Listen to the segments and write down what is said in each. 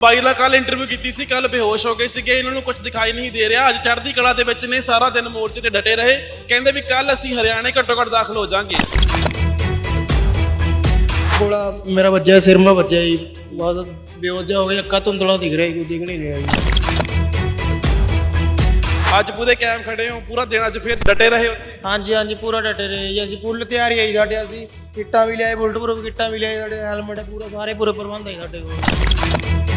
ਬਾਈ ਨਾਲ ਕੱਲ ਇੰਟਰਵਿਊ ਕੀਤੀ ਸੀ ਕੱਲ ਬੇਹੋਸ਼ ਹੋ ਗਏ ਸੀਗੇ ਇਹਨਾਂ ਨੂੰ ਕੁਝ ਦਿਖਾਈ ਨਹੀਂ ਦੇ ਰਿਹਾ। ਅੱਜ ਚੜ੍ਹਦੀ ਕਲਾ ਦੇ ਵਿੱਚ ਨੇ ਸਾਰਾ ਦਿਨ ਮੋਰਚੇ ਤੇ ਡਟੇ ਰਹੇ। ਕਹਿੰਦੇ ਵੀ ਕੱਲ ਅਸੀਂ ਹਰਿਆਣੇ ਘੱਟੋ ਘੱਟ ਦਾਖਲ ਹੋ ਜਾਾਂਗੇ। ਗੋਲਾ ਮੇਰਾ ਵੱਜਿਆ ਸਿਰ ਮਾ ਵੱਜਿਆ ਜੀ। ਬਹੁਤ ਬੇਹੋਸ਼ ਜਿਹਾ ਹੋ ਗਿਆ ਅੱਖਾਂ ਧੁੰਦਲਾ ਦਿਖ ਰਿਹਾ ਕੁਝ ਦਿਖ ਨਹੀਂ ਰਿਹਾ ਜੀ। ਅੱਜ ਪੂਰੇ ਕੈਂਪ ਖੜੇ ਹੋ ਪੂਰਾ ਦਿਨ ਅੱਜ ਫਿਰ ਡਟੇ ਰਹੇ ਉੱਥੇ ਹਾਂਜੀ ਹਾਂਜੀ ਪੂਰਾ ਡਟੇ ਰਹੇ ਜੀ। ਅਸੀਂ ਫੁੱਲ ਤਿਆਰੀ ਜੀ ਸਾਡੇ ਅਸੀਂ ਕਿੱਟਾਂ ਵੀ ਲਿਆਏ ਬੁਲਟ ਪ੍ਰੂਫ ਕਿੱਟਾਂ ਵੀ ਲਿਆਏ ਸਾਡੇ ਹੈਲਮਟ ਪੂਰਾ ਸਾਰੇ ਪੂਰੇ ਪ੍ਰਬੰਧ ਹੈ ਸਾਡੇ ਕੋਲ।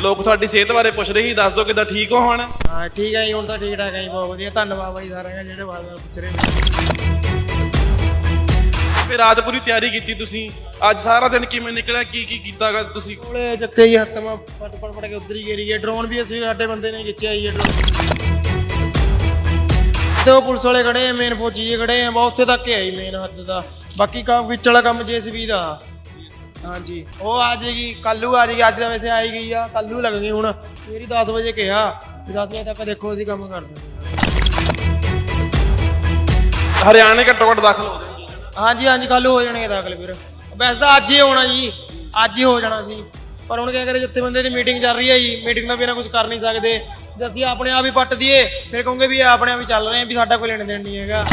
ਲੋਕ ਤੁਹਾਡੀ ਸਿਹਤ ਬਾਰੇ ਪੁੱਛ ਰਹੇ ਸੀ ਦੱਸ ਦਿਓ ਕਿਦਾਂ ਠੀਕ ਹੋ ਹੁਣ? ਹਾਂ ਠੀਕ ਹੈ ਜੀ ਹੁਣ ਤਾਂ ਠੀਕ ਠਾਕ ਹੈ ਜੀ ਬਹੁਤ ਵਧੀਆ। ਧੰਨਵਾਦ ਬਾਈ ਸਾਰਿਆਂ ਦਾ ਜਿਹੜੇ ਵਾਰ ਵਾਰ ਪੁੱਛ ਰਹੇ ਨੇ। ਫਿਰ ਰਾਤ ਪੂਰੀ ਤਿਆਰੀ ਕੀਤੀ ਤੁਸੀਂ? ਅੱਜ ਸਾਰਾ ਦਿਨ ਕਿਵੇਂ ਨਿਕਲਿਆ? ਕੀ ਕੀ ਕੀਤਾਗਾ ਤੁਸੀਂ? ਕੋਲੇ ਚੱਕੇ ਜੀ ਹੱਥ ਮਾ ਫਟ ਫਟ ਫਟ ਕੇ ਉੱਧਰ ਹੀ ਗੇਰੀ ਹੈ ਡਰੋਨ ਵੀ ਅਸੀਂ ਸਾਡੇ ਬੰਦੇ ਨੇ ਖਿੱਚਿਆ ਜੀ ਡਰੋਨ। ਤੇ ਉਹ ਪੁਲਿਸ ਵਾਲੇ ਖੜੇ ਆ ਮੇਨ ਫੌਜੀ ਖੜੇ ਆ। ਬਹੁਤ ਉੱਥੇ ਤੱਕ ਹੀ ਆਈ ਮੇਨ ਹੱਦ ਦਾ। ਬਾਕੀ ਕੰਮ ਵਿੱਚ ਵਾਲਾ ਕੰਮ ਜੇਸੀਬੀ ਦਾ। ਹਾਂਜੀ। ਉਹ ਆ ਜਾਏਗੀ ਕੱਲੂ ਆ ਜਾਏਗੀ ਅੱਜ ਤਾਂ ਵੈਸੇ ਆਈ ਗਈ ਆ ਕੱਲੂ ਲੱਗ ਗਈ ਹੁਣ। ਸਵੇਰੀ 10 ਵਜੇ ਕਿਹਾ ਵੀ 10 ਵਜੇ ਤੱਕ ਦੇਖੋ ਅਸੀਂ ਕੰਮ ਕਰ ਦਿੰਦੇ ਹਰਿਆਣੇ ਘੱਟੋ ਘੱਟ ਦਾਖਲ ਹੋ ਜਾਓਗੇ ਹਾਂਜੀ ਹਾਂਜੀ ਕੱਲ ਹੋ ਜਾਣਗੇ ਦਾਖਲ ਵੀਰ ਵੈਸੇ ਤਾਂ ਅੱਜ ਹੀ ਹੋਣਾ ਜੀ ਅੱਜ ਹੀ ਹੋ ਜਾਣਾ ਸੀ। ਪਰ ਹੁਣ ਕਿਆ ਕਰੇ ਜਿੱਥੇ ਬੰਦੇ ਦੀ ਮੀਟਿੰਗ ਚੱਲ ਰਹੀ ਹੈ ਜੀ। ਮੀਟਿੰਗ ਤੋਂ ਬਿਨਾਂ ਕੁਝ ਕਰ ਨਹੀਂ ਸਕਦੇ। ਜੇ ਅਸੀਂ ਆਪਣੇ ਆਪ ਹੀ ਪੱਟ ਦਈਏ ਫਿਰ ਕਹੋਗੇ ਵੀ ਇਹ ਆਪਣੇ ਆਪ ਹੀ ਚੱਲ ਰਹੇ ਆ ਵੀ ਸਾਡਾ ਕੋਈ ਲੈਣ ਦੇਣ ਨਹੀਂ ਹੈਗਾ।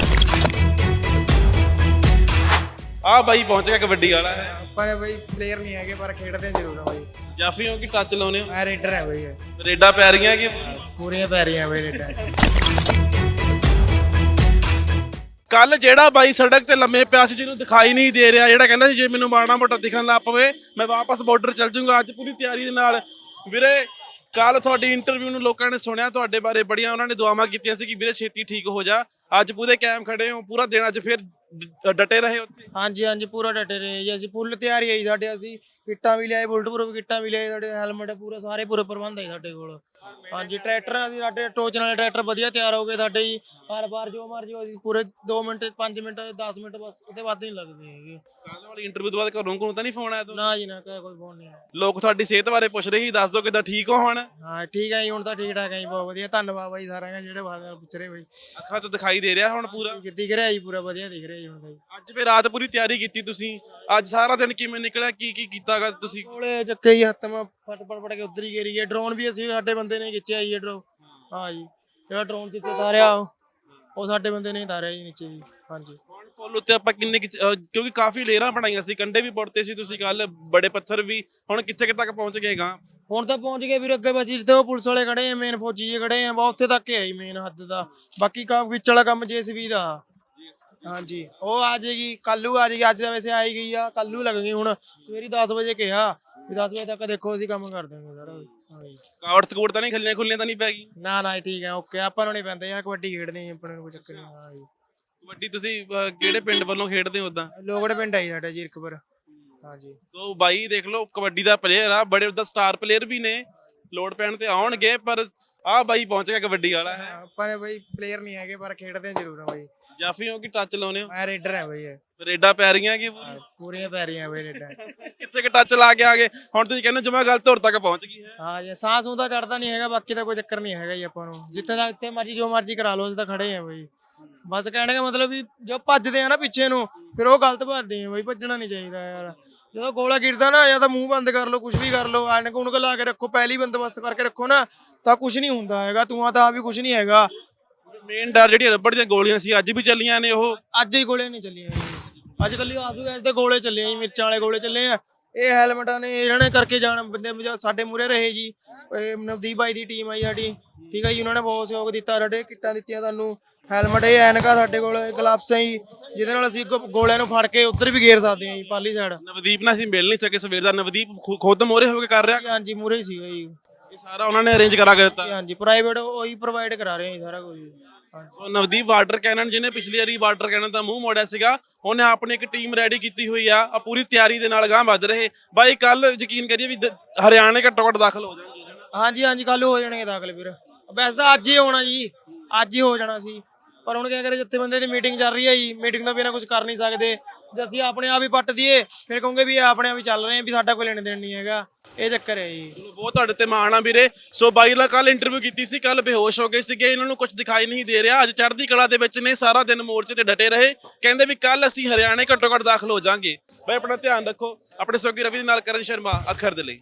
ਆਹ ਬਾਈ ਪਹੁੰਚ ਗਿਆ ਕਬੱਡੀ ਵਾਲਾ। ਹੈ ਪਰ ਬਈ ਪਲੇਅਰ ਨਹੀਂ ਹੈਗੇ ਪਰ ਖੇਡਦੇ ਜ਼ਰੂਰ ਆ ਬਈ। ਜਾਫੀ ਹੋ ਕਿ ਟੱਚ ਲਾਉਨੇ ਹੋ? ਮੈਂ ਰੇਡਰ ਹੈ ਬਈ। ਇਹ। ਰੇਡਾ ਪੈ ਰਹੀਆਂ ਕਿ? ਪੂਰੀਆਂ ਪੈ ਰਹੀਆਂ ਬਈ ਰੇਡਰ ਕੱਲ ਜਿਹੜਾ ਬਾਈ ਸੜਕ ਤੇ ਲੰਮੇ ਪਿਆ ਸੀ ਜਿਹਨੂੰ ਦਿਖਾਈ ਨਹੀਂ ਦੇ ਰਿਹਾ ਜਿਹੜਾ ਕਹਿੰਦਾ ਸੀ ਜੇ ਮੈਨੂੰ ਮਾੜਾ ਮੋਟਾ ਦਿਖਣ ਲੱਗ ਪਵੇ ਮੈਂ ਵਾਪਸ ਬਾਰਡਰ ਚੱਲ ਜਾਊਂਗਾ। ਅੱਜ ਪੂਰੀ ਤਿਆਰੀ ਦੇ ਨਾਲ। ਵੀਰੇ ਕੱਲ ਤੁਹਾਡੀ ਇੰਟਰਵਿਊ ਨੂੰ ਲੋਕਾਂ ਨੇ ਸੁਣਿਆ ਤੁਹਾਡੇ ਬਾਰੇ ਬੜੀਆਂ ਉਹਨਾਂ ਨੇ ਦੁਆਵਾਂ ਕੀਤੀਆਂ ਸੀ ਕਿ ਵੀਰੇ ਛੇਤੀ ਠੀਕ ਹੋ ਜਾ। ਅੱਜ ਪੂਰੇ ਕੈਂਪ ਖੜੇ ਹੋ ਪੂਰਾ ਦਿਨ ਅੱਜ ਫਿਰ ਡਟੇ ਰਹੇ ਉੱਥੇ? ਹਾਂਜੀ ਹਾਂਜੀ ਪੂਰਾ ਡਟੇ ਰਹੇ ਜੀ। ਅਸੀਂ ਫੁੱਲ ਤਿਆਰੀ ਹੈ ਜੀ ਸਾਡੇ ਅਸੀਂ ਕਿੱਟਾਂ ਵੀ ਲਿਆਏ ਬੁਲਟ ਪ੍ਰੂਫ ਕਿੱਟਾਂ ਵੀ ਲਿਆਏ ਸਾਡੇ ਹੈਲਮਟ ਪੂਰਾ ਸਾਰੇ ਪੂਰੇ ਪ੍ਰਬੰਧ ਹੈ ਸਾਡੇ ਕੋਲ। ਹਾਂਜੀ ਟਰੈਕਟਰ ਅਸੀਂ ਸਾਡੇ ਟੋਚਨ ਵਾਲੇ ਟਰੈਕਟਰ ਵਧੀਆ ਤਿਆਰ ਹੋ ਗਏ ਸਾਡੇ ਜੀ। ਹਰ ਵਾਰ ਜੋ ਮਰਜ਼ੀ ਹੋ ਅਸੀਂ ਪੂਰੇ 2 ਮਿੰਟ 5 ਮਿੰਟ 10 ਮਿੰਟ ਬਸ ਉਹਦੇ ਵੱਧ ਨਹੀਂ ਲੱਗਦੇ ਹੈਗੇ। ਕੱਲ ਵਾਲੀ ਇੰਟਰਵਿਊ ਤੋਂ ਬਾਅਦ ਘਰੋਂ ਕੋਲ ਤਾਂ ਨਹੀਂ ਫੋਨ ਆਇਆ ਤੁਹਾਨੂੰ? ਨਾ ਜੀ ਨਾ ਘਰ ਕੋਈ ਫੋਨ ਨਹੀਂ ਆਇਆ। ਲੋਕ ਤੁਹਾਡੀ ਸਿਹਤ ਬਾਰੇ ਪੁੱਛ ਰਹੇ ਸੀ ਦੱਸ ਦਿਓ ਕਿਦਾਂ ਠੀਕ ਹੋ ਹੁਣ? ਹਾਂ ਠੀਕ ਹੈ ਜੀ ਹੁਣ ਤਾਂ ਠੀਕ ਠਾਕ ਹੈ ਜੀ ਬਹੁਤ ਵਧੀਆ। ਧੰਨਵਾਦ ਬਾਈ ਸਾਰਿਆਂ ਦਾ ਜਿਹੜੇ ਵਾਰ ਪੁੱਛ ਰਹੇ ਬਾਈ। ਅੱਖਾਂ 'ਚ ਦਿਖਾਈ ਦੇ ਰਿਹਾ ਹੁਣ ਪੂਰਾ? ਦਿਖ ਰਿਹਾ ਜੀ ਪੂਰਾ ਵਧੀਆ ਦਿਖ ਰਿਹਾ ਜੀ। ਹੁਣ ਅੱਜ ਫਿਰ ਰਾਤ ਪੂਰੀ ਤਿਆਰੀ ਕੀਤੀ ਤੁਸੀਂ? ਅੱਜ ਸਾਰਾ ਦਿਨ ਕਿਵੇਂ ਨਿਕਲਿਆ? ਕੀ ਕੀ ਕੀਤਾਗਾ ਤੁਸੀਂ? ਕੋਲੇ ਚੱਕੇ ਜੀ ਹੱਥ ਮਾ ਫਟ ਫਟ ਫਟ ਕੇ ਉੱਧਰ ਹੀ ਗੇਰੀ ਹੈ ਡਰੋਨ ਵੀ ਅਸੀਂ ਸਾਡੇ ਬੰਦੇ ਨੇ ਖਿੱਚਿਆ ਜੀ ਡਰੋਨ ਹਾਂ। ਜੀ। ਜਿਹੜਾ ਡਰੋਨ ਜਿੱਥੇ ਉਤਾਰਿਆ ਉਹ- ਸਾਡੇ ਬੰਦੇ ਨੇ ਉਤਾਰਿਆ ਜੀ ਨੀਚੇ ਜੀ। ਹਾਂਜੀ ਹੁਣ ਫੁੱਲ ਉੱਤੇ ਆਪਾਂ ਕਿੰਨੇ ਕਿਉਂਕਿ ਕਾਫੀ ਲੇਅਰਾਂ ਬਣਾਈਆਂ ਸੀ ਕੰਡੇ ਵੀ ਪੁੱਟਦੇ ਸੀ ਤੁਸੀਂ ਕੱਲ ਬੜੇ ਪੱਥਰ ਵੀ। ਹੁਣ ਕਿੱਥੇ ਕਿੱਥੇ ਤੱਕ ਪਹੁੰਚ ਗਏ ਗਾ? ਹੁਣ ਤਾਂ ਪਹੁੰਚ ਗਏ ਵੀਰ ਅੱਗੇ ਬਸ ਜਿੱਥੇ ਉਹ ਪੁਲਿਸ ਵਾਲੇ ਖੜੇ ਆ ਮੇਨ ਫੌਜੀ ਜੀ ਖੜੇ ਆ ਬਹੁਤ ਉੱਥੇ ਤੱਕ ਹੀ ਮੇਨ ਹੱਦ ਦਾ। ਬਾਕੀ ਕੰਮ ਵਿੱਚ ਵਾਲਾ ਕੰਮ ਜੇਸੀਬੀ ਦਾ। ਹਾਂਜੀ। ਉਹ ਆ ਜਾਏਗੀ ਕੱਲੂ ਆ ਜਾਏਗੀ ਅੱਜ ਤਾਂ ਵੈਸੇ ਆਈ ਗਈ ਆ ਕੱਲੂ ਲੱਗ ਗਈ ਹੁਣ। ਸਵੇਰੀ 10 ਵਜੇ ਕਿਹਾ ਵੀ 10 ਵਜੇ ਤੱਕ ਦੇਖੋ ਅਸੀਂ ਕੰਮ ਕਰ ਦਾਂਗੇ ਸਾਰਾ। ਹਾਂਜੀ। ਕਾਵੜ ਸਕੂੜ ਤਾਂ ਨਹੀਂ ਖੱਲੀਆਂ ਖੁੱਲੀਆਂ ਤਾਂ ਨਹੀਂ ਪੈ ਗਈ ਨਾ ਨਾ ਠੀਕ ਹੈ ਓਕੇ ਆਪਾਂ ਨੂੰ ਨਹੀਂ ਪੈਂਦੇ ਯਾਰ ਕਬੱਡੀ ਖੇਡਦੇ ਆ ਆਪਣੇ ਨੂੰ ਕੋਈ ਚੱਕਰ ਨਹੀਂ ਹਾਂ ਜੀ ਕਬੱਡੀ ਤੁਸੀਂ ਅਹ, ਕਿਹੜੇ ਪਿੰਡ ਵੱਲੋਂ ਖੇਡਦੇ ਹੋ ਉਦਾਂ ਲੋਗੜੇ ਪਿੰਡ ਆਈ ਸਾਡਾ ਜੀਰਕਪੁਰ। ਹਾਂਜੀ। ਸੋ ਬਾਈ ਦੇਖ ਲਓ ਕਬੱਡੀ ਦਾ ਪਲੇਅਰ ਆ ਬੜੇ ਉਹਦਾ ਸਟਾਰ ਪਲੇਅਰ ਵੀ ਨੇ। ਲੋਡ ਪੈਣ ਤੇ ਆਉਣਗੇ ਪਰ ਆਹ ਬਾਈ ਪਹੁੰਚ ਗਿਆ ਕਬੱਡੀ ਵਾਲਾ। ਹੈ ਆਪਾਂ ਨੇ ਬਈ ਪਲੇਅਰ ਨਹੀਂ ਹੈਗੇ ਪਰ ਖੇਡਦੇ ਜ਼ਰੂਰ ਆ ਬਈ। ਜਾਫੀ ਹੋ ਕਿ ਟੱਚ ਲਾਉਨੇ ਹੋ? ਮੈਂ ਰੇਡਰ ਹੈ ਬਈ ਇਹ। ਰੇਡਾ ਪੈ ਰਹੀਆਂ ਕਿ ਪੂਰੀਆਂ? ਪੈ ਰਹੀਆਂ ਬਈ ਰੇਡਰ ਕਿੱਥੇ ਕਿ ਟੱਚ ਲਾ ਕੇ ਆ ਗਏ? ਹੁਣ ਤੁਸੀਂ ਕਹਿੰਦੇ ਜਮਾ ਗੱਲ ਧੁਰ ਤੱਕ ਪਹੁੰਚ ਗਈ ਹੈ। ਹਾਂ ਜੀ ਸਾਹ ਸੂਹ ਚੜਦਾ ਨਹੀਂ ਹੈਗਾ ਬਾਕੀ ਤਾਂ ਕੋਈ ਚੱਕਰ ਨਹੀਂ ਹੈਗਾ ਜੀ ਆਪਾਂ ਨੂੰ। ਜਿੱਥੇ ਤੱਕ ਇੱਥੇ ਮਰਜ਼ੀ ਜੋ ਮਰਜ਼ੀ ਕਰਾ ਲਓ ਅਸੀਂ ਤਾਂ ਖੜੇ ਆ ਬਈ। ਬਸ ਕਹਿਣ ਦਾ ਮਤਲਬ ਵੀ ਜੋ ਭੱਜਦੇ ਆ ਨਾ ਪਿੱਛੇ ਨੂੰ ਫਿਰ ਉਹ ਗਲਤ ਭੱਜਦੇ ਆ ਬਈ ਭੱਜਣਾ ਨਹੀਂ ਚਾਹੀਦਾ ਯਾਰ। ਜਦੋਂ ਗੋਲਾ ਗਿਰਦਾ ਨਾ ਜਾਂ ਤਾਂ ਮੂੰਹ ਬੰਦ ਕਰ ਲਓ ਕੁਝ ਵੀ ਕਰ ਲਓ ਐਨਕ ਉਨਕ ਲਾ ਕੇ ਰੱਖੋ ਪਹਿਲੀ ਬੰਦੋਬਸਤ ਕਰਕੇ ਰੱਖੋ ਨਾ ਤਾਂ ਕੁਝ ਨਹੀਂ ਹੁੰਦਾ ਹੈਗਾ ਤੂੰ ਤਾਂ ਵੀ ਕੁਝ ਨਹੀਂ ਹੈਗਾ। ਮੇਨ ਡਰ ਜਿਹੜੀਆਂ ਰੱਬੜ ਦੀਆਂ ਗੋਲੀਆਂ ਸੀ ਅੱਜ ਵੀ ਚੱਲੀਆਂ ਨੇ ਉਹ? ਅੱਜ ਹੀ ਗੋਲੇ ਨਹੀਂ ਚੱਲੀਆਂ ਜੀ। ਅੱਜ ਕੱਲੀ ਆਸੂ ਗੈਸ ਦੇ ਗੋਲੇ ਚੱਲੇ ਆ ਜੀ ਮਿਰਚਾਂ ਵਾਲੇ ਗੋਲੇ ਚੱਲੇ ਆ। ਇਹ ਹੈਲਮਟਾਂ ਨੇ ਇਹਨਾਂ ਨੇ ਕਰਕੇ ਜਾਣ ਬੰਦੇ ਮਜਾ- ਸਾਡੇ ਮੂਰੇ ਰਹੇ ਜੀ। ਇਹ ਨਵਦੀਪ ਬਾਈ ਦੀ ਟੀਮ ਆਈ ਸਾਡੀ। ਠੀਕ ਹੈ ਜੀ ਉਹਨਾਂ ਨੇ ਬਹੁਤ ਸਹਿਯੋਗ ਦਿੱਤਾ ਸਾਡੇ ਕਿੱਟਾਂ ਦਿੱਤੀਆਂ ਸਾਨੂੰ। ਹੈਲਮਟ ਇਹ ਐਨਕਾ ਸਾਡੇ ਕੋਲ ਗਲਵਸ ਹੈ ਜੀ ਜਿਹਦੇ ਨਾਲ ਅਸੀਂ ਗੋ- ਗੋਲਿਆਂ ਨੂੰ ਫੜ ਕੇ ਉੱਧਰ ਵੀ ਗੇਰ ਸਕਦੇ ਹਾਂ ਜੀ ਪਾਲੀ ਸਾਈਡ ਨਵਦੀਪ ਨਾਲ ਅਸੀਂ ਮਿਲ ਨਹੀਂ ਸਕੇ ਸਵੇਰ ਦਾ। ਨਵਦੀਪ ਖੁ- ਖੁਦ ਮੋਰੇ ਹੋ ਕੇ ਕਰ ਰਿਹਾ? ਹਾਂਜੀ ਮੂਰੇ ਸੀਗਾ ਜੀ। ਇਹ ਸਾਰਾ ਉਹਨਾਂ ਨੇ ਅਰੇਂਜ ਕਰਾ ਕੇ ਦਿੱਤਾ। ਹਾਂਜੀ ਪ੍ਰਾਈਵੇਟ ਉਹੀ ਪ੍ਰੋਵਾਈਡ ਕਰਾ ਰਹੇ ਆ ਜੀ ਸਾਰਾ ਕੁਝ। ਹਾਂਜੀ। ਨਵਦੀਪ ਵਾਟਰ ਕੈਨਨ ਜਿਹਨੇ ਪਿਛਲੀ ਵਾਰੀ ਵਾਟਰ ਕੈਨਨ ਦਾ ਮੂੰਹ ਮੋੜਿਆ ਸੀਗਾ ਉਹਨੇ ਆਪਣੀ ਇੱਕ ਟੀਮ ਰੈਡੀ ਕੀਤੀ ਹੋਈ ਆ। ਆ ਪੂਰੀ ਤਿਆਰੀ ਦੇ ਨਾਲ ਗਾਂ ਵੱਧ ਰਹੇ। ਬਾਈ ਕੱਲ ਯਕੀਨ ਕਰੀਏ ਵੀ ਦ- ਹਰਿਆਣੇ ਘੱਟੋ ਘੱਟ ਦਾਖਲ ਹੋ ਜਾਣਗੇ। ਹਾਂਜੀ ਹਾਂਜੀ ਕੱਲ ਹੋ ਜਾਣਗੇ ਦਾਖਲ ਵੀਰ ਵੈਸੇ ਤਾਂ ਅੱਜ ਹੀ ਹੋਣਾ ਜੀ। ਅੱਜ ਹੀ ਹੋ ਜਾਣਾ ਸੀ। ਪਰ ਹੁਣ ਕਿਆ ਕਰੇ ਜਿੱਥੇ ਬੰਦੇ ਦੀ ਮੀਟਿੰਗ ਚੱਲ ਰਹੀ ਹੈ ਜੀ। ਮੀਟਿੰਗ ਤੋਂ ਬਿਨਾਂ ਕੁਝ ਕਰ ਨਹੀਂ ਸਕਦੇ। ਜੇ ਅਸੀਂ ਆਪਣੇ ਆਪ ਹੀ ਪੱਟ ਦਈਏ, ਫਿਰ ਕਹੋਗੇ ਵੀ ਇਹ ਆਪਣੇ ਆਪ ਹੀ ਚੱਲ ਰਹੇ ਆ, ਵੀ ਸਾਡਾ ਕੋਈ ਲੈਣ ਦੇਣ ਨਹੀਂ ਹੈਗਾ। ਇਹ ਚੱਕਰ ਹੈ ਜੀ। ਚਲੋ, ਬਹੁਤ ਤੁਹਾਡੇ ਤੇ ਮਾਣ ਆ ਵੀਰੇ। ਸੋ ਬਾਈ ਨਾਲ ਕੱਲ ਇੰਟਰਵਿਊ ਕੀਤੀ ਸੀ ਕੱਲ ਬੇਹੋਸ਼ ਹੋ ਗਏ ਸੀਗੇ, ਇਹਨਾਂ ਨੂੰ ਕੁਝ ਦਿਖਾਈ ਨਹੀਂ ਦੇ ਰਿਹਾ। ਅੱਜ ਚੜ੍ਹਦੀ ਕਲਾ ਦੇ ਵਿੱਚ ਨੇ, ਸਾਰਾ ਦਿਨ ਮੋਰਚੇ ਤੇ ਡਟੇ ਰਹੇ। ਕਹਿੰਦੇ ਵੀ ਕੱਲ ਅਸੀਂ ਹਰਿਆਣੇ ਘੱਟੋ ਘੱਟ ਦਾਖਲ ਹੋ ਜਾਾਂਗੇ। ਬਾਈ, ਆਪਣਾ ਧਿਆਨ ਰੱਖੋ। ਆਪਣੇ ਸੋਗੀ ਰਵੀ ਦੇ ਨਾਲ ਕਰਨ ਸ਼ਰਮਾ, ਅੱਖਰ ਦੇ ਲਈ।